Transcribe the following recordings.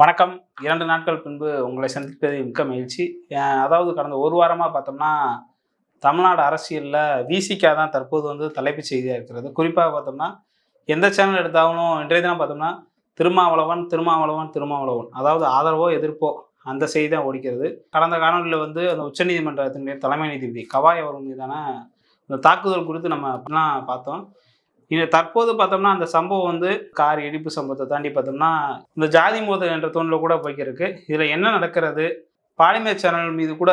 வணக்கம். இரண்டு நாட்கள் பின்பு உங்களை சந்திப்பதில் மிக்க மகிழ்ச்சி. அதாவது கடந்த ஒரு வாரமாக பார்த்தோம்னா தமிழ்நாடு அரசியலில் விசிகா தான் தற்போது வந்து தலைப்புச் செய்தியாக இருக்கிறது. குறிப்பாக பார்த்தோம்னா எந்த சேனல் எடுத்தாலும் இன்றைய தினம் பார்த்தோம்னா திருமாவளவன் திருமாவளவன் திருமாவளவன். அதாவது ஆதரவோ எதிர்ப்போ அந்த செய்தி தான் ஓடிக்கிறது. கடந்த காணொலியில் வந்து அந்த உச்சநீதிமன்றத்தினுடைய தலைமை நீதிபதி கவாய் அவர்கள் மீதான இந்த தாக்குதல் குறித்து நம்ம பார்த்தோம். இது தற்போது பார்த்தோம்னா அந்த சம்பவம் வந்து கார் இடிப்பு சம்பவத்தை தாண்டி பார்த்தோம்னா இந்த ஜாதி மோதல் என்ற தோணில் கூட போய்க்கிருக்கு. இதில் என்ன நடக்கிறது? பாலிமர் சேனல் மீது கூட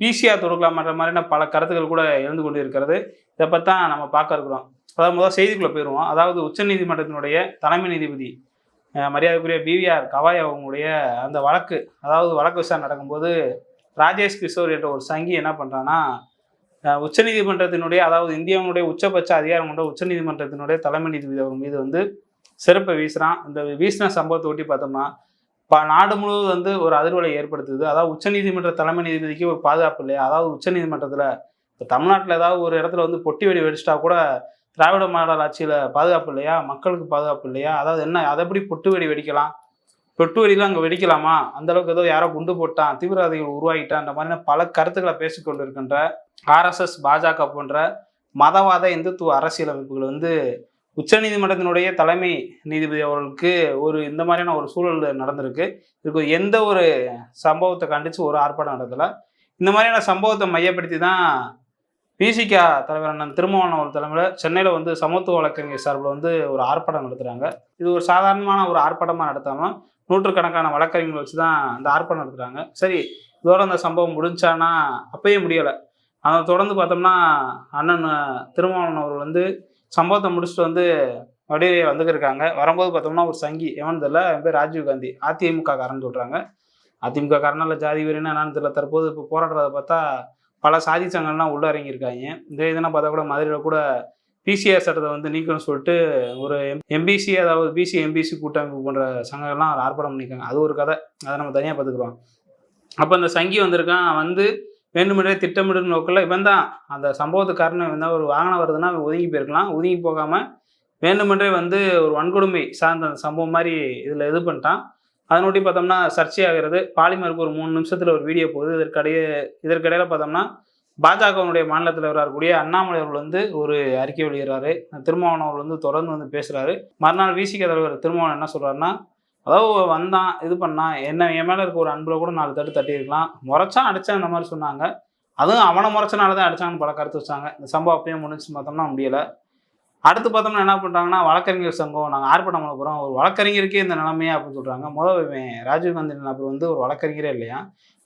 பிசிஆர் தொடுக்கலாமன்ற மாதிரியான பல கருத்துக்கள் கூட எழுந்து கொண்டு இருக்கிறது இதை பற்றி தான் நம்ம பார்க்க இருக்கிறோம். அதாவது முதல் செய்திக்குள்ளே போயிடுவோம் அதாவது உச்சநீதிமன்றத்தினுடைய தலைமை நீதிபதி மரியாதைக்குரிய பிவிஆர் கவாய் அவங்களுடைய அந்த வழக்கு அதாவது வழக்கு விசாரணை நடக்கும்போது ராஜேஷ் கிஷோர் என்ற ஒரு சங்கி என்ன பண்ணுறான்னா உச்சநீதிமன்றத்தினுடைய அதாவது இந்தியாவினுடைய உச்சபட்ச அதிகாரம் கொண்ட உச்சநீதிமன்றத்தினுடைய தலைமை நீதிபதி அவர் மீது வந்து சிறப்பை வீசுறான் இந்த வீசின சம்பவத்தை ஒட்டி பார்த்தோம்னா ப நாடு முழுவதும் வந்து ஒரு அதிர்வலை ஏற்படுத்துது. அதாவது உச்சநீதிமன்ற தலைமை நீதிபதிக்கு ஒரு பாதுகாப்பு இல்லையா? அதாவது உச்சநீதிமன்றத்தில் இப்போ தமிழ்நாட்டில் ஏதாவது ஒரு இடத்துல வந்து பொட்டி வெடி வெடிச்சிட்டா கூட திராவிட மாடல் ஆட்சியில் பாதுகாப்பு இல்லையா? மக்களுக்கு பாதுகாப்பு இல்லையா? அதாவது என்ன அதை எப்படி பொட்டு வெடி வெடிக்கலாம்? பொட்டு வெடிலாம் அங்கே வெடிக்கலாமா? அந்தளவுக்கு ஏதோ யாரோ குண்டு போட்டான் தீவிரவாதிகள் உருவாகிட்டான் அந்த மாதிரியான பல கருத்துக்களை பேசிக்கொண்டு இருக்கின்ற ஆர்எஸ்எஸ் பாஜக போன்ற மதவாத இந்துத்துவ அரசியல் அமைப்புகள் வந்து உச்சநீதிமன்றத்தினுடைய தலைமை நீதிபதி அவர்களுக்கு ஒரு இந்த மாதிரியான ஒரு சூழல் நடந்திருக்கு. இதுக்கு எந்த ஒரு சம்பவத்தை கண்டித்து ஒரு ஆர்ப்பாட்டம் நடத்தலை. இந்த மாதிரியான சம்பவத்தை மையப்படுத்தி தான் பிசிகா தலைவர் அண்ணன் திருமாவளவன் அவர் தலைமையில் சென்னையில் வந்து சமத்துவ வழக்கறிஞர் சார்பில் வந்து ஒரு ஆர்ப்பாட்டம் நடத்துகிறாங்க இது ஒரு சாதாரணமான ஒரு ஆர்ப்பாட்டமாக நடத்தாமல் நூற்றுக்கணக்கான வழக்கறிஞர்கள் வச்சு தான் அந்த ஆர்ப்பாட்டம் நடத்துகிறாங்க சரி இதோட அந்த சம்பவம் முடிஞ்சானா? அப்பயே முடியலை. அதை தொடர்ந்து பார்த்தோம்னா அண்ணன் திருமாவளவன் அவர்கள் வந்து சம்பவத்தை முடிச்சுட்டு வந்து அப்படியே வந்துக்கிருக்காங்க வரும்போது பார்த்தோம்னா ஒரு சங்கி எவன் தெரியல என் பேர் ராஜீவ் காந்தி. அதிமுக காரன்னு சொல்கிறாங்க அதிமுக காரனால ஜாதி வெறினா என்னன்னு தெரியல. தற்போது இப்போ போராடுறத பார்த்தா பல சாதி சங்கங்கள்லாம் உள்ள இறங்கியிருக்காங்க. இந்த இதெல்லாம் பார்த்தா கூட மதுரையில் கூட பிசிஆர் சட்டத்தை வந்து நீக்கணும்னு சொல்லிட்டு ஒரு எம்பிசி அதாவது பிசி எம்பிசி கூட்டமைப்பு போன்ற சங்கங்கள்லாம் ஆர்ப்பாட்டம் பண்ணியிருக்காங்க. அது ஒரு கதை. அதை நம்ம தனியாக பார்த்துக்குறோம் அப்போ அந்த சங்கி வந்திருக்கான். வந்து வேண்டுமென்றே திட்டமிடும் நோக்கில் இவன் தான். அந்த சம்பவத்துக்கு காரணம் இவன் தான் ஒரு வாகனம் வருதுன்னா ஒதுங்கி போயிருக்கலாம். ஒதுங்கி போகாமல் வேண்டுமென்றே வந்து ஒரு வன்கொடுமை சார்ந்த அந்த சம்பவம் மாதிரி இதில் இது பண்ணிட்டான். அதனொட்டி பார்த்தோம்னா சர்ச்சையாகிறது. பாலிமருக்கு ஒரு மூணு நிமிஷத்தில் ஒரு வீடியோ போகுது. இதற்கிடையே இதற்கிடையில் பார்த்தோம்னா பாஜகவினுடைய மாநிலத்தில் வரக்கூடிய அண்ணாமலை அவர்கள் வந்து ஒரு அறிக்கை வெளியிடுறாரு. திருமாவளவன் அவர் வந்து தொடர்ந்து வந்து பேசுகிறாரு மறுநாள் விசிக தலைவர் திருமாவளவன் என்ன சொல்கிறாருன்னா அதாவது வந்தான் இது பண்ணான் என்ன என் மேலே இருக்க ஒரு அன்பில் கூட நாலு தட்டு தட்டியிருக்கலாம். முறைச்சான் அடித்தான் இந்த மாதிரி சொன்னாங்க. அதுவும் அவனை முறைச்சனால தான் அடித்தாங்கன்னு பல கருத்து வச்சாங்க. இந்த சம்பவம் அப்பயே முடிஞ்சு பார்த்தோம்னா முடியலை. அடுத்து பார்த்தோம்னா என்ன பண்ணுறாங்கன்னா வழக்கறிஞர் சங்கம் நாங்கள் ஆர்ப்பாட்டம் பண்ண போகிறோம் ஒரு வழக்கறிஞருக்கே இந்த நிலைமையே அப்படின்னு சொல்கிறாங்க முதல் ராஜீவ்காந்தி நபர் வந்து ஒரு வழக்கறிஞரே இல்லையா?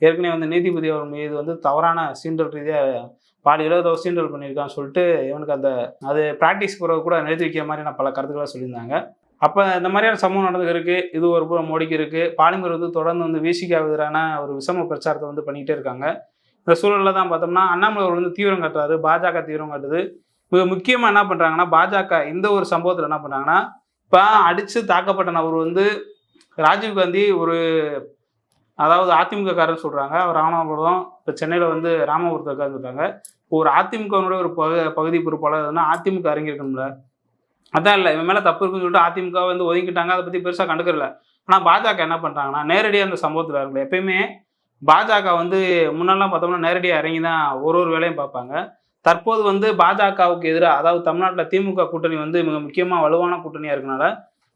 ஏற்கனவே வந்து நீதிபதி அவர் மீது வந்து தவறான சீண்டல் ரீதியாக பாலியலோ ஏதோ சீண்டல் பண்ணியிருக்கான்னு சொல்லிட்டு இவனுக்கு அந்த அது ப்ராக்டிஸ் போகிறது கூட நிறுத்தி வைக்கிற மாதிரியான பல கருத்துக்களாக சொல்லியிருந்தாங்க. அப்போ இந்த மாதிரியான சம்பவம் நடந்துருக்கு இது ஒரு புறம் மோடிக்கு இருக்கு பாலிமர் வந்து தொடர்ந்து வந்து விசிக்கு எதிரான ஒரு விஷம பிரச்சாரத்தை வந்து பண்ணிக்கிட்டே இருக்காங்க. இந்த சூழலில் தான் பார்த்தோம்னா அண்ணாமலை அவர் வந்து தீவிரம் காட்டுறாரு பாஜக தீவிரம் காட்டுது. மிக முக்கியமாக என்ன பண்ணுறாங்கன்னா பாஜக இந்த ஒரு சம்பவத்தில் என்ன பண்ணுறாங்கன்னா இப்போ அடித்து தாக்கப்பட்ட நபர் வந்து ராஜீவ்காந்தி ஒரு அதாவது அதிமுககாரன்னு சொல்கிறாங்க அவர் ராமநாதபுரம் இப்போ சென்னையில் வந்து ராமபுரத்தில் சொல்கிறாங்க ஒரு அதிமுகவினுடைய ஒரு பகு பகுதி பொறுப்பாளர்னா அதிமுக அறிஞர்கள்ல அதான் இல்லை இவன் மேலே தப்பு இருக்குன்னு சொல்லிட்டு அதிமுக வந்து ஒதுங்கிட்டாங்க அதை பற்றி பெருசாக கண்டுக்கறல. ஆனால் பாஜக என்ன பண்ணுறாங்கன்னா நேரடியாக அந்த சம்பவத்தில் இருக்குல்ல எப்பயுமே பாஜக வந்து முன்னெல்லாம் பார்த்தோம்னா நேரடியாக இறங்கி தான் ஒரு ஒரு வேலையும் பார்ப்பாங்க. தற்போது வந்து பாஜகவுக்கு எதிராக அதாவது தமிழ்நாட்டில் திமுக கூட்டணி வந்து மிக முக்கியமாக வலுவான கூட்டணியாக இருக்கனால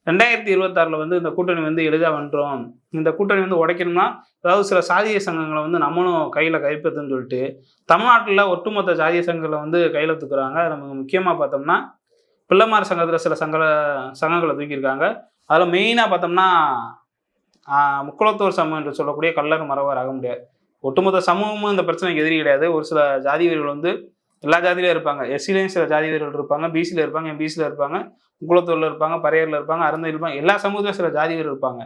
ரெண்டாயிரத்தி இருபத்தாறில் வந்து இந்த கூட்டணி வந்து எளிதாக வந்துடும் இந்த கூட்டணி வந்து உடைக்கணும்னா அதாவது சில சாதிய சங்கங்களை வந்து நம்மளும் கையில் கைப்பற்றுன்னு சொல்லிட்டு தமிழ்நாட்டில் ஒட்டுமொத்த சாதிய சங்கங்களை வந்து கையில் தூக்குறாங்க. அதில் மிக முக்கியமாக பார்த்தோம்னா பிள்ளைமார் சங்கத்தில் சில சங்க சங்கங்களை தூக்கியிருக்காங்க. அதில் மெயினாக பார்த்தோம்னா முக்குளத்தூர் சமூகம் என்று சொல்லக்கூடிய கல்லர் மரவர் ஆக முடியாது. ஒட்டுமொத்த சமூகமும் இந்த பிரச்சனைக்கு எதிரி கிடையாது. ஒரு சில ஜாதி வீரர்கள் வந்து எல்லா ஜாதியிலும் இருப்பாங்க. எஸ்சிலையும் சில ஜாதி வீரர்கள் இருப்பாங்க. பிசியில் இருப்பாங்க. எம்பிசியில் இருப்பாங்க. முக்குளத்தூரில் இருப்பாங்க. பறையரில் இருப்பாங்க. அருந்தையில் இருப்பாங்க. எல்லா சமூகத்திலும் சில ஜாதி வீரர் இருப்பாங்க.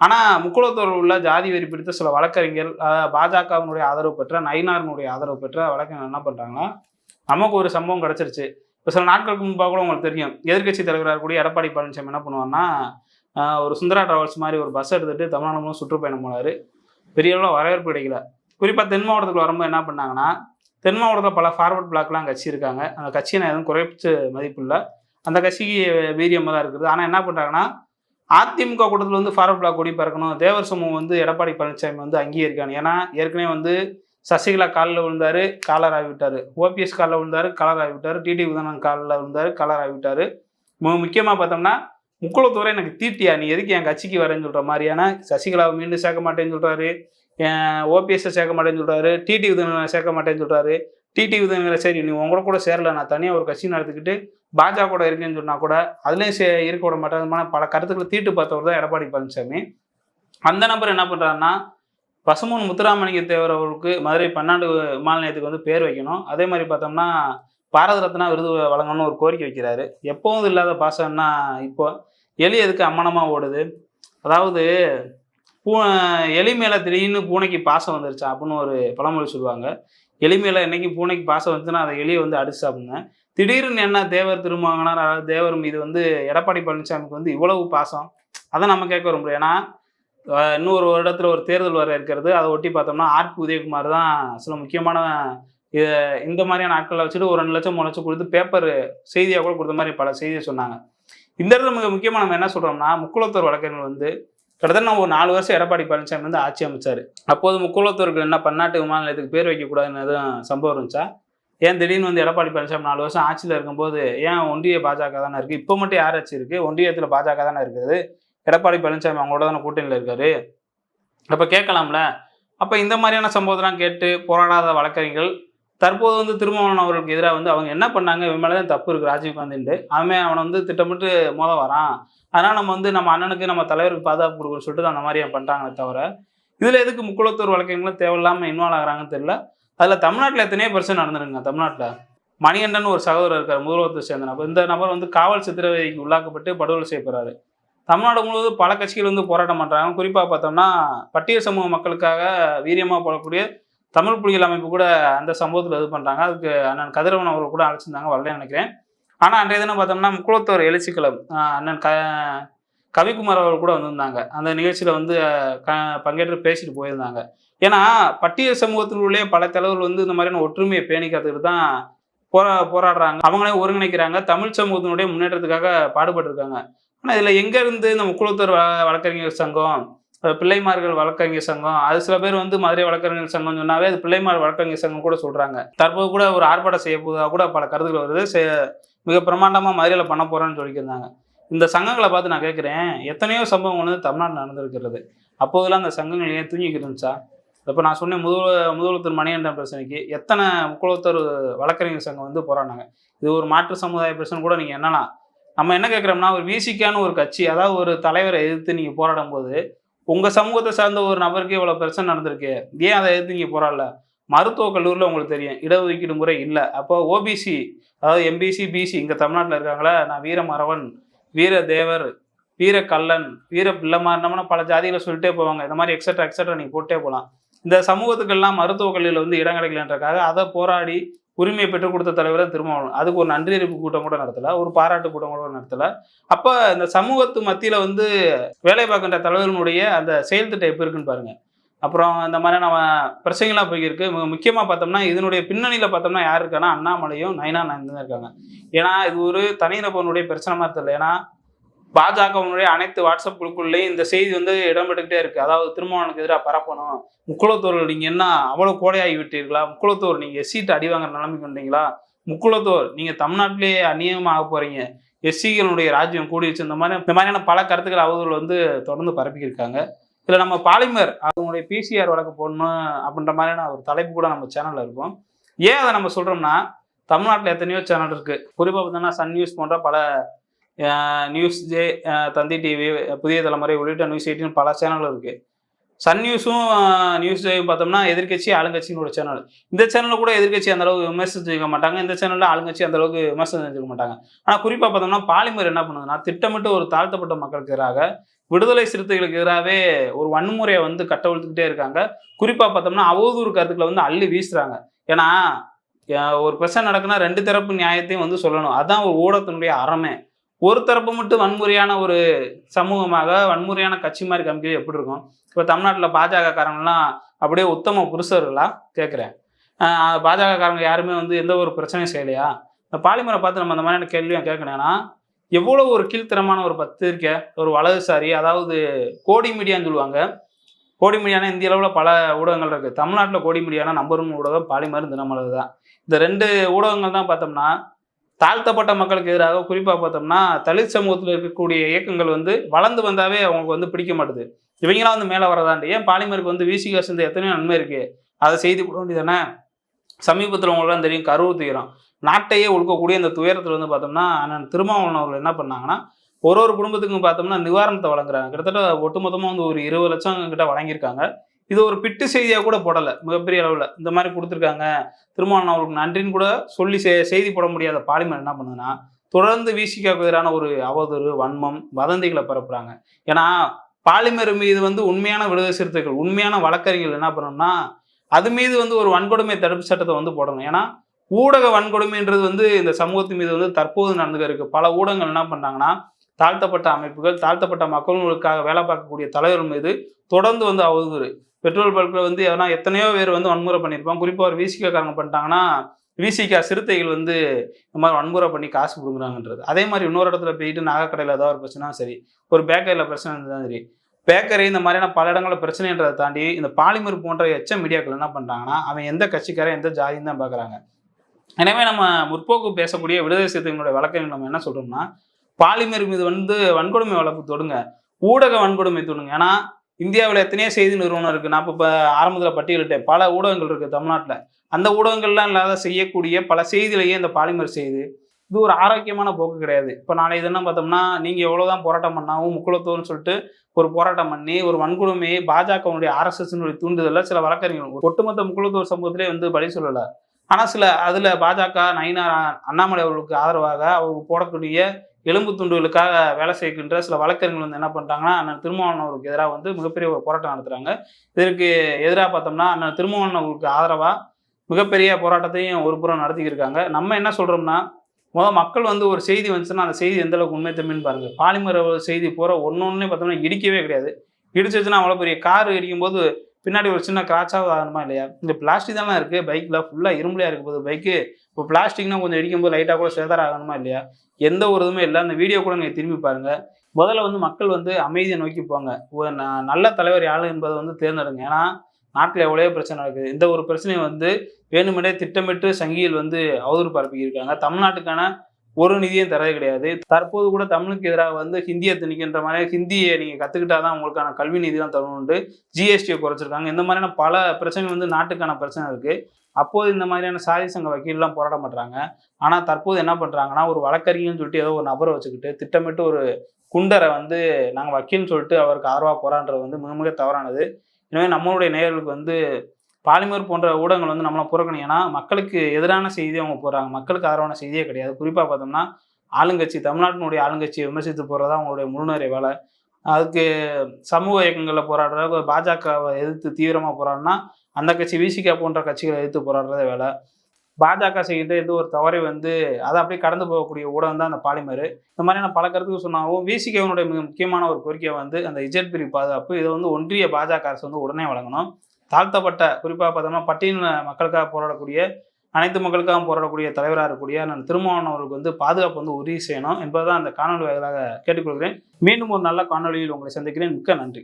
ஆனால் முக்குளத்தூரில் உள்ள ஜாதி வெறி பிடித்த சில வழக்கறிஞர் பாஜகவினுடைய ஆதரவு பெற்ற நயினாரினுடைய ஆதரவு பெற்ற வழக்கறிஞர் என்ன பண்ணுறாங்கன்னா நமக்கு ஒரு சம்பவம் கிடச்சிருச்சு. இப்போ சில நாட்களுக்கு முன்பாக கூட உங்களுக்கு தெரியும். எதிர்க்கட்சி தலைவராக கூடிய எடப்பாடி பழனிசாமி என்ன பண்ணுவார்னா ஒரு சுந்தரா டிராவல்ஸ் மாதிரி ஒரு பஸ் எடுத்துட்டு தமிழ்நாடு முழுவதும் சுற்றுப்பயணம் போனார். பெரிய அளவில் வரவேற்பு கிடைக்கல. குறிப்பாக தென் மாவட்டத்துக்கு வரும்போது என்ன பண்ணாங்கன்னா தென் மாவட்டத்தில் பல ஃபார்வர்ட் பிளாக்லாம் கட்சி இருக்காங்க. அந்த கட்சியை நான் எதுவும் குறைச்சு மதிப்பு இல்லை. அந்த கட்சிக்கு வீரியமாக தான் இருக்குது. ஆனால் என்ன பண்ணுறாங்கன்னா அதிமுக கூட்டத்தில் வந்து ஃபார்வர்ட் பிளாக் கூடி பறக்கணும். தேவர் சமூகம் வந்து எடப்பாடி பழனிசாமி வந்து அங்கீகரிக்கணும். ஏன்னா ஏற்கனவே வந்து சசிகலா காலில் விழுந்தாரு காலர் ஆகிவிட்டாரு. ஓபிஎஸ் காலில் விழுந்தாரு கலர் ஆகிவிட்டாரு. டிடி உதனன் காலில் விழுந்தாரு கலர் ஆகிவிட்டாரு. முக்கியமாக பார்த்தோம்னா முக்குளத்தூரை எனக்கு தீட்டியா நீ எதுக்கு என் கட்சிக்கு வரேன்னு சொல்கிற மாதிரியான சசிகலாவை மீண்டும் சேர்க்க மாட்டேன்னு சொல்கிறாரு ஓபிஎஸ்ஸை சேர்க்க மாட்டேன்னு சொல்கிறாரு டிடி உதயநனை சேர்க்க மாட்டேன்னு சொல்கிறாரு டிடி உதயநிலை சரி நீ உங்கள கூட சேரல நான் தனியாக ஒரு கட்சி நடத்திக்கிட்டு பாஜக கூட இருக்கேன்னு சொன்னால் கூட அதுலேயும் சே இருக்க விட மாட்டேன் பல கருத்துக்களை தீட்டு பார்த்தவர் தான் எடப்பாடி பழனிசாமி. அந்த நபர் என்ன பண்ணுறாருன்னா பசுமூன் முத்துராமலிங்க தேவர் அவருக்கு மதுரை பன்னாண்டு விமான நிலையத்துக்கு வந்து பேர் வைக்கணும். அதே மாதிரி பார்த்தோம்னா பாரத ரத்னா விருது வழங்கணும்னு ஒரு கோரிக்கை வைக்கிறாரு. எப்பவும் இல்லாத பாசம்னா இப்போ எலி எதுக்கு அம்மனமாக ஓடுது? அதாவது பூ எலி மேலே திடீர்னு பூனைக்கு பாசம் வந்துருச்சா அப்படின்னு ஒரு பழமொழி சொல்லுவாங்க. எலி மேலே என்னைக்கு பூனைக்கு பாசம் வந்துச்சுன்னா அதை எலியை வந்து அடிச்சு சாப்பிடுங்க. திடீர்னு என்ன தேவர் திருமங்கனார் அதாவது தேவர் மீது வந்து எடப்பாடி பழனிசாமிக்கு வந்து இவ்வளவு பாசம். அதை நம்ம கேட்க வர முடியும் ஏன்னா இன்னொரு வருடத்தில் ஒரு தேர்தல் வர இருக்கிறது. அதை ஒட்டி பார்த்தோம்னா ஆர்பி உதயகுமார் தான் சில முக்கியமான இதை இந்த மாதிரியான ஆட்களை வச்சுட்டு ஒரு ரெண்டு லட்சம் மூணு லட்சம் கொடுத்து பேப்பர் செய்தியாக கூட கொடுத்த மாதிரி பல செய்தியை சொன்னாங்க. இந்த இடத்துல மிக முக்கியமாக நம்ம என்ன சொல்கிறோம்னா முக்குளத்தூர் வழக்கறிஞர் வந்து கிட்டத்தட்ட ஒரு நாலு வருஷம் எடப்பாடி பழனிசாமி வந்து ஆட்சி அமைச்சார். அப்போது முக்குளத்தூருக்கு என்ன பன்னாட்டு விமான நிலையத்துக்கு பேர் வைக்கக்கூடாதுன்னு எதுவும் சம்பவம் இருந்துச்சா? ஏன் திடீர்னு வந்து எடப்பாடி பழனிசாமி நாலு வருஷம் ஆட்சியில் இருக்கும்போது ஏன் ஒன்றிய பாஜக தானே இருக்குது இப்போ மட்டும் யார் ஆட்சி இருக்குது ஒன்றியத்தில் பாஜக தானே இருக்குது. எடப்பாடி பழனிசாமி அவங்களோட தானே கூட்டணியில் இருக்காரு? அப்போ கேட்கலாம்ல. அப்போ இந்த மாதிரியான சம்பவத்தெல்லாம் கேட்டு போராடாத வழக்கறிஞர்கள் தற்போது வந்து திருமாவளவன் அவர்களுக்கு எதிராக வந்து அவங்க என்ன பண்ணாங்க? இவன் மேலே தான் தப்பு இருக்குது ராஜீவ்காந்தின்ட்டு அவன் அவனை வந்து திட்டமிட்டு மோத வரான். அதனால் நம்ம வந்து நம்ம அண்ணனுக்கு நம்ம தலைவருக்கு பாதுகாப்பு கொடுக்குன்னு சொல்லிட்டு அந்த மாதிரி பண்ணுறாங்களே தவிர இதில் எதுக்கு முக்குளத்தூர் வழக்கங்களும் தேவையில்லாமல் இன்வால்வ் ஆகிறாங்கன்னு தெரியல. அதில் தமிழ்நாட்டில் எத்தனையோ பிரச்சனை நடந்துருங்க தமிழ்நாட்டில். மணிகண்டன் ஒரு சகோதரர் இருக்கார் முதல்வத்தை சேர்ந்த நபர் இந்த நபர் வந்து காவல் சித்திரவதைக்கு உள்ளாக்கப்பட்டு படுகொலை செய்யப்படுறாரு. தமிழ்நாடு முழுவதும் பல கட்சிகள் வந்து போராட்டம் பண்ணுறாங்க குறிப்பாக பார்த்தோம்னா பட்டியல் சமூக மக்களுக்காக வீரியமாக போடக்கூடிய தமிழ் புலிகள் அமைப்பு கூட அந்த சம்பவத்தில் இது பண்ணுறாங்க அதுக்கு அண்ணன் கதிரவன் அவர்கள் கூட அழைச்சிருந்தாங்க வரலன்னு நினைக்கிறேன். ஆனால் அன்றைய தினம் பார்த்தோம்னா முக்குளத்தோர் எழுச்சிக்கிழம் அண்ணன் க கவிக்குமார் அவர்கள் கூட வந்திருந்தாங்க. அந்த நிகழ்ச்சியில் வந்து க பங்கேற்று பேசிட்டு போயிருந்தாங்க. ஏன்னா பட்டியல் சமூகத்தினுள்ளே பல தலைவர்கள் வந்து இந்த மாதிரியான ஒற்றுமையை பேணி காத்துக்கிட்டு தான் போரா போராடுறாங்க. அவங்களே ஒருங்கிணைக்கிறாங்க. தமிழ் சமூகத்தினுடைய முன்னேற்றத்துக்காக பாடுபட்டிருக்காங்க. ஆனால் இதில் எங்கேருந்து இந்த முக்குளத்தூர் வழக்கறிஞர் சங்கம் பிள்ளைமார்கள் வழக்கறிஞர் சங்கம் அது சில பேர் வந்து மதுரை வழக்கறிஞர் சங்கம் சொன்னாவே அது பிள்ளைமார் வழக்கறிஞர் சங்கம் கூட சொல்கிறாங்க தற்போது கூட ஒரு ஆர்ப்பாட்டம் செய்ய போதாக கூட பல கருத்துக்கள் வருது. மிக பிரமாண்டமாக மதுரையில் பண்ண போகிறேன்னு சொல்லியிருந்தாங்க இந்த சங்கங்களை பார்த்து நான் கேட்குறேன் எத்தனையோ சம்பவம் வந்து தமிழ்நாட்டில் நடந்திருக்கிறது. அப்போதெல்லாம் அந்த சங்கங்கள் ஏன் தூங்கிக்கிட்டு இருந்துச்சா? இப்போ நான் சொன்னேன் முதல் முதல்வர் மணியண்டன் பிரச்சனைக்கு எத்தனை முக்குளத்தர் வழக்கறிஞர் சங்கம் வந்து போராடினாங்க. இது ஒரு மாற்று சமுதாய பிரச்சனை கூட நீங்கள் என்னென்னா நம்ம என்ன கேட்குறோம்னா ஒரு விசிக்கான ஒரு கட்சி அதாவது ஒரு தலைவரை எதிர்த்து நீங்கள் போராடும் போது உங்கள் சமூகத்தை சார்ந்த ஒரு நபருக்கு இவ்வளோ பிரச்சனை நடந்திருக்கு. ஏன் அதை எதிர்த்து நீங்கள் போராடல? மருத்துவக் கல்லூரியில் உங்களுக்கு தெரியும். இடஒதுக்கீடு முறை இல்லை. அப்போ ஓபிசி அதாவது எம்பிசி பிசி இங்கே தமிழ்நாட்டில் இருக்காங்களா நான் வீரமரவன் வீர தேவர் வீர கல்லன் வீர பிள்ளைமாரினம்னா பல ஜாதிகளை சொல்லிட்டே போவாங்க. இந்த மாதிரி எக்ஸட்ரா எக்ஸட்ரா நீங்கள் போட்டே போகலாம் இந்த சமூகத்துக்கெல்லாம் மருத்துவக் கல்லூரியில் வந்து இடம் கிடைக்கலன்றக்காக அதை போராடி உரிமையை பெற்றுக் கொடுத்த தலைவரை திருமாவளவன். அதுக்கு ஒரு நன்றி அறிவிப்பு கூட்டம் கூட நடத்தலை. ஒரு பாராட்டு கூட்டம் கூட நடத்தலை. அப்போ இந்த சமூகத்து மத்தியில் வந்து வேலை பார்க்கின்ற தலைவர்களுடைய அந்த செயல் திட்டம் எப்படி இருக்குன்னு பாருங்க. அப்புறம் இந்த மாதிரி நம்ம பிரச்சனைகள்லாம் போய்க்கிருக்கு முக்கியமாக பார்த்தோம்னா இதனுடைய பின்னணியில் பார்த்தோம்னா யார் இருக்கான்னா அண்ணாமலையும் நயனா நயன் இருக்காங்க. ஏன்னா இது ஒரு தனிநபனுடைய பிரச்சனை மாதிரி தெரியல. ஏன்னா பாஜகவினுடைய அனைத்து வாட்ஸ்அப் குழுக்குள்ளேயும் இந்த செய்தி வந்து இடம்பெற்றுக்கிட்டே இருக்கு. அதாவது திருமணனுக்கு எதிராக பரப்பணும். முக்குளத்தோர் நீங்க என்ன அவ்வளவு கோடையாகி விட்டீர்களா? முக்குளத்தோர் நீங்க சீட்டு அடி வாங்குற நிலைமைக்கு வந்தீங்களா முக்குளத்தோர் நீங்க தமிழ்நாட்டிலேயே அந்நியமாக போறீங்க. எஸ்சிகளுடைய ராஜ்யம் கூடிடுச்சு இந்த மாதிரி இந்த மாதிரியான பல கருத்துக்கள் அவர்கள் வந்து தொடர்ந்து பரப்பிக்கிருக்காங்க. இதில் நம்ம பாலிமர் அவங்களுடைய பிசிஆர் வழக்கு போடணும் அப்படின்ற மாதிரியான ஒரு தலைப்பு கூட நம்ம சேனலில் இருக்கும். ஏன் அதை நம்ம சொல்கிறோம்னா தமிழ்நாட்டில் எத்தனையோ சேனல் இருக்குது குறிப்பாக பார்த்தோம்னா சன் நியூஸ் போன்ற பல நியூஸ் ஜே தந்தி டிவி புதிய தலைமுறை உள்ளிட்ட நியூஸ் எயிட்டின் பல சேனல் இருக்குது சன் நியூஸும் நியூஸ் பார்த்தோம்னா எதிர்கட்சி ஆளுங்கட்சின்னு ஒரு சேனல் இந்த சேனலில் கூட எதிர்கட்சி அந்த அளவுக்கு விமர்சனம் செய்ய மாட்டாங்க. இந்த சேனலில் ஆளுங்கட்சி அந்த அளவுக்கு விமர்சனம் செஞ்சுக்க மாட்டாங்க. ஆனால் குறிப்பாக பார்த்தோம்னா பாலிமர் என்ன பண்ணுதுன்னா திட்டமிட்டு ஒரு தாழ்த்தப்பட்ட மக்களுக்கு எதிராக விடுதலை சிறுத்தைகளுக்கு எதிராகவே ஒரு வன்முறையை வந்து கட்டவிழ்த்துக்கிட்டே இருக்காங்க. குறிப்பாக பார்த்தோம்னா அவதூறு கருத்துக்களை வந்து அள்ளி வீசுறாங்க. ஏன்னா ஒரு பிரச்சனை நடக்குன்னா ரெண்டு தரப்பு நியாயத்தையும் வந்து சொல்லணும். அதுதான் ஒரு ஊடகத்தினுடைய அறமே. ஒரு தரப்பு மட்டும் வன்முறையான ஒரு சமூகமாக வன்முறையான கட்சி மாதிரி காமிக்கிறது எப்படி இருக்கும்? இப்போ தமிழ்நாட்டில் பாஜக காரங்களாம் அப்படியே உத்தம புருஷர்களா கேட்குறேன் பாஜக காரங்க யாருமே வந்து எந்த ஒரு பிரச்சனையும் செய்யலையா? இந்த பாலிமரை பார்த்து நம்ம அந்த மாதிரியான கேள்வியும் கேட்கணும்னா எவ்வளோ ஒரு கீழ்த்தரமான ஒரு பத்திரிக்கை ஒரு வலதுசாரி அதாவது கோடி மீடியான்னு சொல்லுவாங்க. கோடி மீடியானா இந்திய அளவில் பல ஊடகங்கள் இருக்குது தமிழ்நாட்டில் கோடி மீடியானா நம்பர் ஒன் ஊடகம் பாலிமர் தினமலர் தான் இந்த ரெண்டு ஊடகங்கள் தான் பார்த்தோம்னா தாழ்த்தப்பட்ட மக்களுக்கு எதிராக குறிப்பாக பார்த்தோம்னா தலித் சமூகத்தில் இருக்கக்கூடிய இயக்கங்கள் வந்து வளர்ந்து வந்தாவே அவங்களுக்கு வந்து பிடிக்க மாட்டுது. இவங்களாம் வந்து மேலே வரதாண்டி ஏன் பாலிமருக்கு வந்து விசிகா சேர்ந்து எத்தனையோ நன்மை இருக்கு. அதை செய்து கொடுக்க வேண்டியதானே சமீபத்தில் உங்களுக்கு தெரியும் கருவு துயரம். நாட்டையே ஒழுக்கக்கூடிய இந்த துயரத்தில் வந்து பார்த்தோம்னா அண்ணன் திருமாவளவன் அவர்கள் என்ன பண்ணாங்கன்னா ஒரு ஒரு குடும்பத்துக்கும் பார்த்தோம்னா நிவாரணத்தை வழங்குறாங்க. கிட்டத்தட்ட ஒட்டுமொத்தமாக வந்து ஒரு இருபது லட்சம் கிட்ட வழங்கியிருக்காங்க. இது ஒரு பிட்டு செய்தியாக கூட போடலை மிகப்பெரிய அளவில். இந்த மாதிரி கொடுத்துருக்காங்க. திருமணம் அவருக்கு நன்றின்னு கூட சொல்லி செ- செய்தி போட முடியாத பாலிமர் என்ன பண்ணுதுன்னா தொடர்ந்து விசிகாவுக்கு எதிரான ஒரு அவதூறு வன்மம் வதந்திகளை பரப்புறாங்க. ஏன்னா பாலிமர் மீது வந்து உண்மையான விடுதலை சிறுத்தைகள் உண்மையான வழக்கறிஞர்கள் என்ன பண்ணணும்னா அது மீது வந்து ஒரு வன்கொடுமை தடுப்பு சட்டத்தை வந்து போடணும். ஏன்னா ஊடக வன்கொடுமைன்றது வந்து இந்த சமூகத்தின் மீது வந்து தற்போது நடந்துக்க இருக்கு. பல ஊடகங்கள் என்ன பண்ணாங்கன்னா தாழ்த்தப்பட்ட அமைப்புகள் தாழ்த்தப்பட்ட மக்களுக்காக வேலை பார்க்கக்கூடிய தலைவர்கள் மீது தொடர்ந்து வந்து அவதூறு. பெட்ரோல் பல்கில் வந்து எதனா எத்தனையோ பேர் வந்து வன்முறை பண்ணியிருப்பாங்க. குறிப்பாக ஒரு விசிகாரங்க பண்ணிட்டாங்கன்னா விசிகா சிறுத்தைகள் வந்து இந்த மாதிரி வன்முறை பண்ணி காசு கொடுக்குறாங்கன்றது அதே மாதிரி இன்னொரு இடத்துல போயிட்டு நாகக்கடையில் ஏதாவது ஒரு பிரச்சனை சரி ஒரு பேக்கரியில் பிரச்சனை இருந்தாலும் சரி பேக்கரி இந்த மாதிரியான பல இடங்களில் பிரச்சனைன்றதை தாண்டி இந்த பாலிமர் போன்ற எச்ச மீடியாக்கள் என்ன பண்ணுறாங்கன்னா அவன் எந்த கட்சிக்காரன் எந்த ஜாதியும் தான் பார்க்குறாங்க. எனவே நம்ம முற்போக்கு பேசக்கூடிய விடுதலை சிறுத்தைகளோட வழக்கங்கள் நம்ம என்ன சொல்கிறோம்னா பாலிமர் மீது வந்து வன்கொடுமை வழக்கு தொடுங்க. ஊடக வன்கொடுமை தொடுங்க. ஏன்னா இந்தியாவில் எத்தனையோ செய்தி நிறுவனம் இருக்கு. நான் இப்போ ஆரம்பத்தில் பட்டியலிட்டேன். பல ஊடகங்கள் இருக்கு தமிழ்நாட்டில். அந்த ஊடகங்கள்லாம் இல்லாத செய்யக்கூடிய பல செய்தியிலேயே இந்த பாலிமர் செய்து இது ஒரு ஆரோக்கியமான போக்கு கிடையாது. இப்போ நாளை இது என்ன பார்த்தோம்னா நீங்கள் எவ்வளோதான் போராட்டம் பண்ணாவும் முக்குளத்தோன்னு சொல்லிட்டு ஒரு போராட்டம் பண்ணி ஒரு வன்கொடுமையை பாஜகவுடைய ஆர்எஸ்எஸ்னுடைய தூண்டுதலில் சில வழக்கறிஞர்கள் ஒட்டுமொத்த முக்குளத்தூர் சமூகத்திலே வந்து பலி சொல்லலை. ஆனால் சில அதில் பாஜக நயினார் அண்ணாமலை அவர்களுக்கு ஆதரவாக அவங்க போடக்கூடிய எலும்பு துண்டுகளுக்காக வேலை செய்கின்ற சில வழக்கறிஞர்கள் வந்து என்ன பண்ணிட்டாங்கன்னா அண்ணன் திருமாவளவன் எதிராக வந்து மிகப்பெரிய ஒரு போராட்டம் நடத்துகிறாங்க இதற்கு எதிராக பார்த்தோம்னா அண்ணன் திருமாவளவன் ஆதரவாக மிகப்பெரிய போராட்டத்தையும் ஒரு புறம் நடத்திக்கிருக்காங்க நம்ம என்ன சொல்கிறோம்னா முதல் மக்கள் வந்து ஒரு செய்தி வந்துச்சுன்னா அந்த செய்தி எந்தளவுக்கு உண்மை தம்பின்னு பாருங்கள் பாலிமர் செய்தி போகிற ஒன்று ஒன்றே பார்த்தோம்னா இடிக்கவே கிடையாது. இடிச்சிச்சுன்னா அவ்வளோ பெரிய கார் இடிக்கும்போது பின்னாடி ஒரு சின்ன கிராச்சாவது ஆகணுமா இல்லையா? இந்த பிளாஸ்டிக் தானே இருக்குது பைக்கில் ஃபுல்லாக இரும்புலையாக இருக்கும் போது பைக்கு இப்போ பிளாஸ்டிக்னா கொஞ்சம் இடிக்கும்போது லைட்டாக கூட சேதாரம் ஆகணுமா இல்லையா? எந்த ஒரு இதுவுமே இல்லை. அந்த வீடியோ கூட நீங்கள் திரும்பி பாருங்கள் முதல்ல வந்து மக்கள் வந்து அமைதியை நோக்கி போங்க. ஒரு நல்ல தலைவர் யாரு என்பதை வந்து தேர்ந்தெடுங்க. ஏன்னா நாட்டில் எவ்வளோ பிரச்சனை நடக்குது. இந்த ஒரு பிரச்சனையை வந்து வேணுமெனே திட்டமிட்டு சங்கிகள் வந்து அவதூறு பரப்பியிருக்காங்க. தமிழ்நாட்டுக்கான ஒரு நிதியும் தரது கிடையாது. தற்போது கூட தமிழுக்கு எதிராக வந்து ஹிந்தியை திணிக்கின்ற மாதிரி ஹிந்தியை நீங்கள் கற்றுக்கிட்டாதான் உங்களுக்கான கல்வி நிதி தான் தரணுன்ட்டு ஜிஎஸ்டியை குறைச்சிருக்காங்க. இந்த மாதிரியான பல பிரச்சனை வந்து நாட்டுக்கான பிரச்சனை இருக்குது அப்போது இந்த மாதிரியான சாதி சங்க வக்கீல்லாம் போராட மாட்டாங்க ஆனால் தற்போது என்ன பண்ணுறாங்கன்னா ஒரு வழக்கறிஞர்னு சொல்லிட்டு ஏதோ ஒரு நபரை வச்சுக்கிட்டு திட்டமிட்டு ஒரு குண்டரை வந்து நாங்கள் வக்கீல்னு சொல்லிட்டு அவருக்கு ஆர்வா போராடுறது வந்து மிக மிக தவறானது. எனவே நம்மளுடைய நேயர்களுக்கு வந்து பாலிமர் போன்ற ஊடகங்கள் வந்து நம்மளை புறக்கணும் ஏன்னா மக்களுக்கு எதிரான செய்தி அவங்க போடுறாங்க. மக்களுக்கு ஆதரவான செய்தியே கிடையாது. குறிப்பாக பார்த்தோம்னா ஆளுங்கட்சி தமிழ்நாட்டினுடைய ஆளுங்கட்சியை விமர்சித்து போகிறதா அவங்களுடைய முழுநறை வேலை. அதுக்கு சமூக இயக்கங்களில் போராடுற பாஜகவை எதிர்த்து தீவிரமாக போராடினா அந்த கட்சி விசிகா போன்ற கட்சிகளை எதிர்த்து போராடுறத வேலை. பாஜக செய்கின்ற எந்த ஒரு தவறை வந்து அதை அப்படியே கடந்து போகக்கூடிய ஊடகம் தான் அந்த பாலிமர். இந்த மாதிரியான பல கருத்துக்கு சொன்னாவும் விசிகாவினுடைய மிக முக்கியமான ஒரு கோரிக்கை வந்து அந்த இஜெட் பிரி பாதுகாப்பு இதை வந்து ஒன்றிய பாஜக அரசு வந்து உடனே வழங்கணும். தாழ்த்தப்பட்ட குறிப்பாக பார்த்தோம்னா பட்டியல் மக்களுக்காக போராடக்கூடிய அனைத்து மக்களுக்காகவும் போராடக்கூடிய தலைவராக இருக்கக்கூடிய நான் திருமாவளவன் அவருக்கு வந்து பாதுகாப்பு வந்து உறுதி செய்யணும் என்பதுதான் அந்த காணொலி வாயிலாக கேட்டுக்கொள்கிறேன். மீண்டும் ஒரு நல்ல காணொலியில் உங்களை சந்திக்கிறேன். மிக்க நன்றி.